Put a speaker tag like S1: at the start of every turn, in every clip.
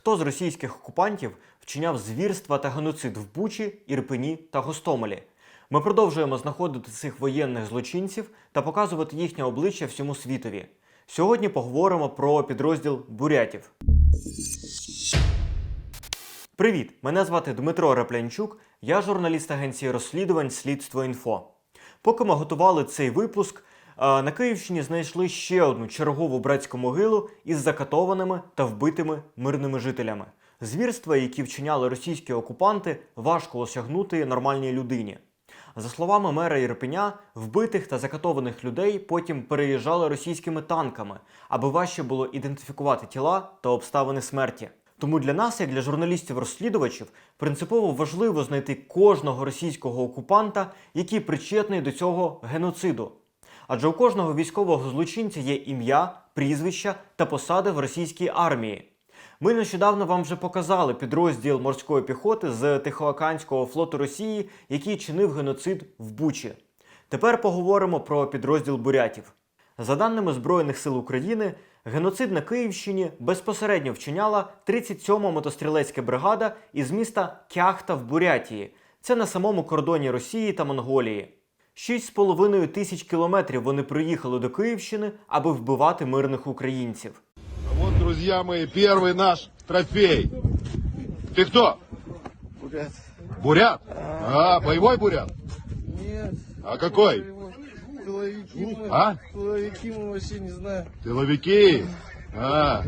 S1: хто з російських окупантів вчиняв звірства та геноцид в Бучі, Ірпені та Гостомелі. Ми продовжуємо знаходити цих воєнних злочинців та показувати їхнє обличчя всьому світові. Сьогодні поговоримо про підрозділ бурятів. Привіт! Мене звати Дмитро Раплянчук, я журналіст агенції розслідувань Слідство інфо. Поки ми готували цей випуск, на Київщині знайшли ще одну чергову братську могилу із закатованими та вбитими мирними жителями. Звірства, які вчиняли російські окупанти, важко осягнути нормальній людині. За словами мера Ірпеня, вбитих та закатованих людей потім переїжджали російськими танками, аби важче було ідентифікувати тіла та обставини смерті. Тому для нас, як для журналістів-розслідувачів, принципово важливо знайти кожного російського окупанта, який причетний до цього геноциду. Адже у кожного військового злочинця є ім'я, прізвища та посади в російській армії. Ми нещодавно вам вже показали підрозділ морської піхоти з Тихоокеанського флоту Росії, який чинив геноцид в Бучі. Тепер поговоримо про підрозділ бурятів. За даними Збройних сил України, геноцид на Київщині безпосередньо вчиняла 37-ма мотострілецька бригада із міста Кяхта в Бурятії. Це на самому кордоні Росії та Монголії. 6,5 тисяч кілометрів вони приїхали до Київщини, аби вбивати мирних українців.
S2: Вот, друзья мои, первый наш трофей. Ты кто?
S3: Бурят.
S2: Бурят? А, боевой бурят?
S3: Нет.
S2: А какой?
S3: Тыловики мы.
S2: А?
S3: Тыловики мы вообще не знаю.
S2: Тыловики? А,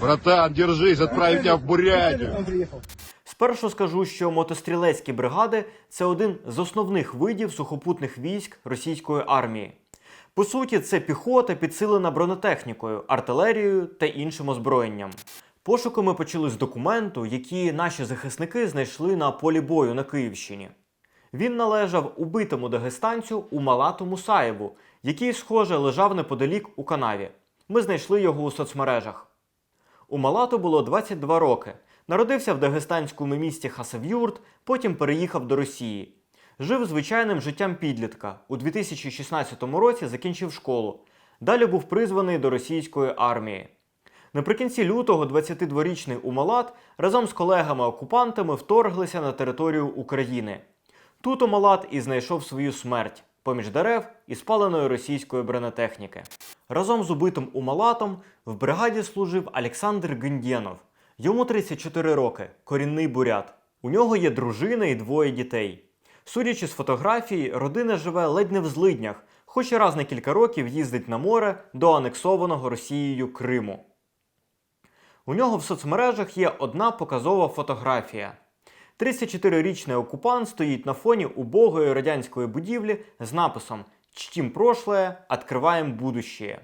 S2: братан, держись, отправим тебя в Бурятию.
S1: Спершу скажу, що мотострілецькі бригади це один з основних видів сухопутних військ російської армії. По суті, це піхота, підсилена бронетехнікою, артилерією та іншим озброєнням. Пошуки ми почали з документу, який наші захисники знайшли на полі бою на Київщині. Він належав убитому дагестанцю Умалату Мусаєву, який, схоже, лежав неподалік у канаві. Ми знайшли його у соцмережах. У Малату було 22 роки. Народився в дагестанському місті Хасавюрт, потім переїхав до Росії. Жив звичайним життям підлітка. У 2016 році закінчив школу. Далі був призваний до російської армії. Наприкінці лютого 22-річний Умалат разом з колегами-окупантами вторглися на територію України. Тут Умалат і знайшов свою смерть поміж дерев і спаленої російської бронетехніки. Разом з убитим Умалатом в бригаді служив Олександр Гендєнов. Йому 34 роки, корінний бурят. У нього є дружина і двоє дітей. Судячи з фотографії, родина живе ледь не в злиднях, хоч і раз на кілька років їздить на море до анексованого Росією Криму. У нього в соцмережах є одна показова фотографія. 34-річний окупант стоїть на фоні убогої радянської будівлі з написом Чтім прошлое, откриваємо будущее.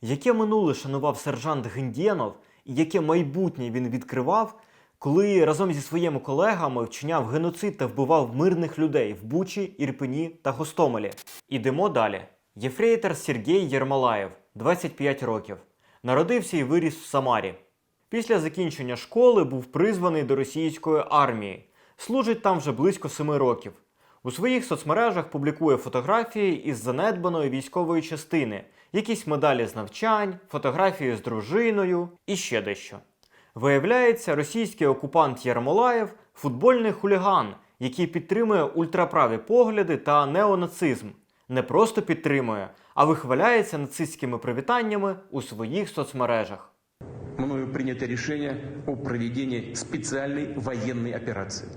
S1: Яке минуле шанував сержант Гендєнов яке майбутнє він відкривав, коли разом зі своїми колегами вчиняв геноцид та вбивав мирних людей в Бучі, Ірпені та Гостомелі. Ідемо далі. Єфрейтор Сергій Єрмолаєв, 25 років. Народився і виріс в Самарі. Після закінчення школи був призваний до російської армії. Служить там вже близько семи років. У своїх соцмережах публікує фотографії із занедбаної військової частини, якісь медалі з навчань, фотографії з дружиною і ще дещо. Виявляється, російський окупант Єрмолаєв футбольний хуліган, який підтримує ультраправі погляди та неонацизм. Не просто підтримує, а вихваляється нацистськими привітаннями у своїх соцмережах.
S4: мною принято решение о проведении специальной военной операции.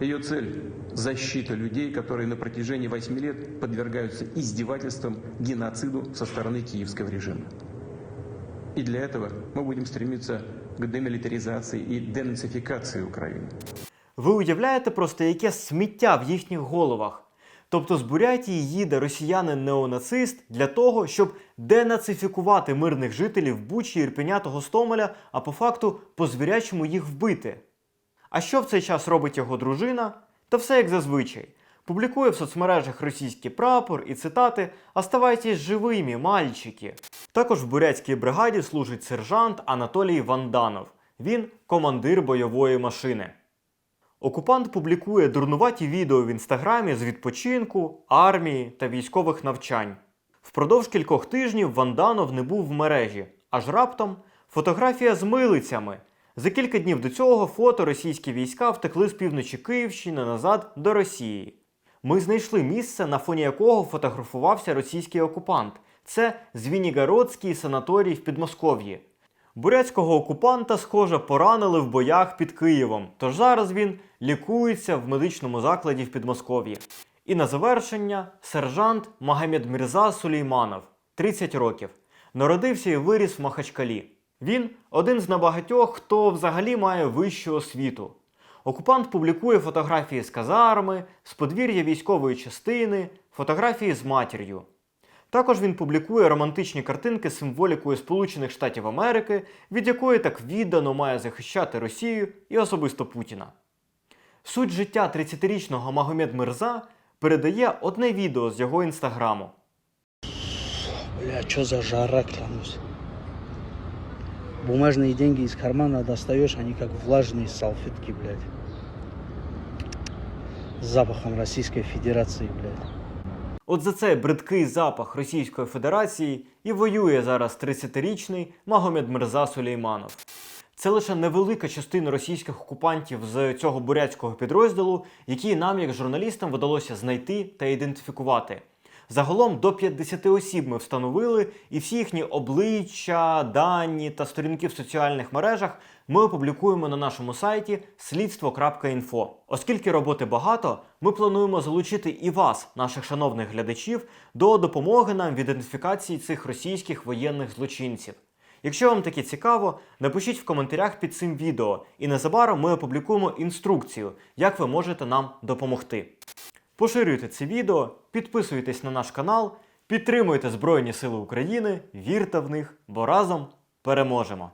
S4: Ее цель – защита людей, которые на протяжении 8 лет подвергаются издевательствам, геноциду со стороны киевского режима. И для этого мы будем стремиться к демилитаризации и денацификации Украины.
S1: Ви уявляєте просто, яке сміття в їхніх головах? Тобто з Бурятії їде росіянин-неонацист для того, щоб денацифікувати мирних жителів Бучі, Ірпеня та Гостомеля, а по факту по звірячому їх вбити. А що в цей час робить його дружина? Та все як зазвичай. Публікує в соцмережах російський прапор і цитати «Оставайтесь живими, мальчики». Також в бурятській бригаді служить сержант Анатолій Ванданов. Він командир бойової машини. Окупант публікує дурнуваті відео в інстаграмі з відпочинку, армії та військових навчань. Впродовж кількох тижнів Ванданов не був в мережі. Аж раптом фотографія з милицями. За кілька днів до цього фото російські війська втекли з півночі Київщини назад до Росії. Ми знайшли місце, на фоні якого фотографувався російський окупант. Це Звінігородський санаторій в Підмосков'ї. Бурятського окупанта, схоже, поранили в боях під Києвом, тож зараз він лікується в медичному закладі в Підмосков'ї. І на завершення сержант Магомед Мірза Сулейманов, 30 років, народився і виріс в Махачкалі. Він один з небагатьох, хто взагалі має вищу освіту. Окупант публікує фотографії з казарми, з подвір'я військової частини, фотографії з матір'ю. Також він публікує романтичні картинки з символікою Сполучених Штатів Америки, від якої так віддано має захищати Росію і особисто Путіна. Суть життя 30-річного Магомед Мирза передає одне відео з його інстаграму.
S5: Бля, что за жара, клянусь. Бумажные деньги из кармана достаешь, они как влажные салфетки, блядь. С запахом Российской Федерации, блядь.
S1: От за цей бридкий запах Російської Федерації і воює зараз 30-річний Магомед Мирза Сулейманов. Це лише невелика частина російських окупантів з цього бурятського підрозділу, які нам, як журналістам, вдалося знайти та ідентифікувати. Загалом до 50 осіб ми встановили, і всі їхні обличчя, дані та сторінки в соціальних мережах ми опублікуємо на нашому сайті слідство.інфо. Оскільки роботи багато, ми плануємо залучити і вас, наших шановних глядачів, до допомоги нам в ідентифікації цих російських воєнних злочинців. Якщо вам таке цікаво, напишіть в коментарях під цим відео, і незабаром ми опублікуємо інструкцію, як ви можете нам допомогти. Поширюйте це відео, підписуйтесь на наш канал, підтримуйте Збройні Сили України, вірте в них, бо разом переможемо!